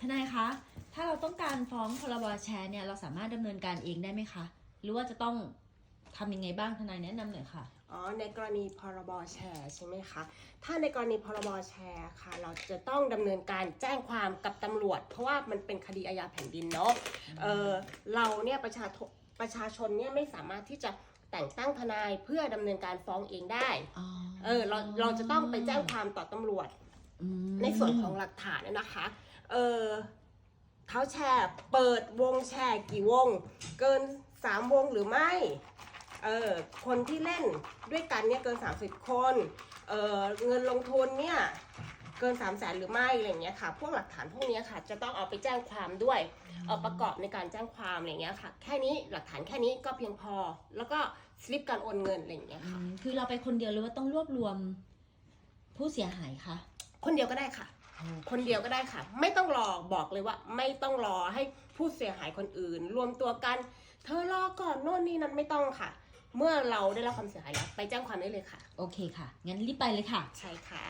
ทนายคะ ถ้าเราต้องการฟ้องพรบแชร์เนี่ย เราสามารถดำเนินการเองได้ไหมคะ หรือว่าจะต้องทำยังไงบ้างทนายแนะนำหน่อยค่ะ อ๋อ ในกรณีพรบแชร์ใช่ไหมคะ ถ้าในกรณีพรบแชร์ค่ะ เราจะต้องดำเนินการแจ้งความกับตำรวจ เพราะว่ามันเป็นคดีอาญาแผ่นดินเนาะ เออเราเนี่ยประชาชนประชาชนเนี่ยไม่สามารถที่จะแต่งตั้งทนายเพื่อดำเนินการฟ้องเองได้อ๋อเออ เราเราจะต้องไปแจ้งความต่อตำรวจอืม ในส่วนของหลักฐานเนยนะคะ เออเขาแชร์เปิดวงแชร์กี่วง เกิน3วงหรือไม่ เออคนที่เล่นด้วยกันเนี่ยเกิน 30 คน เออเงินลงทุนเนี่ยเกิน3 0 0แสนหรือไม่อะไรอย่างเงี้ยค่ะ พวกหลักฐานพวกเนี้ยค่ะ จะต้องเอาไปแจ้งความด้วย เออประกอบในการแจ้งความอะไรอย่างเงี้ยค่ะ แค่นี้หลักฐานแค่นี้ก็เพียงพอ แล้วก็สลิปการโอนเงินอะไรอย่างเงี้ยอืค่ะมคือเราไปคนเดียวหรือว่าต้องรวบรวมผู้เสียหายคะ คนเดียวก็ได้ค่ะ คนเดียวก็ได้ค่ะ ไม่ต้องรอบอกเลยว่า ไม่ต้องรอให้ผู้เสียหายคนอื่น รวมตัวกัน เธอรอก่อนโน่นนี่นั้นไม่ต้องค่ะ เมื่อเราได้รับความเสียหายแล้วไปแจ้งความได้เลยค่ะ โอเคค่ะ งั้นรีบไปเลยค่ะ ใช่ค่ะ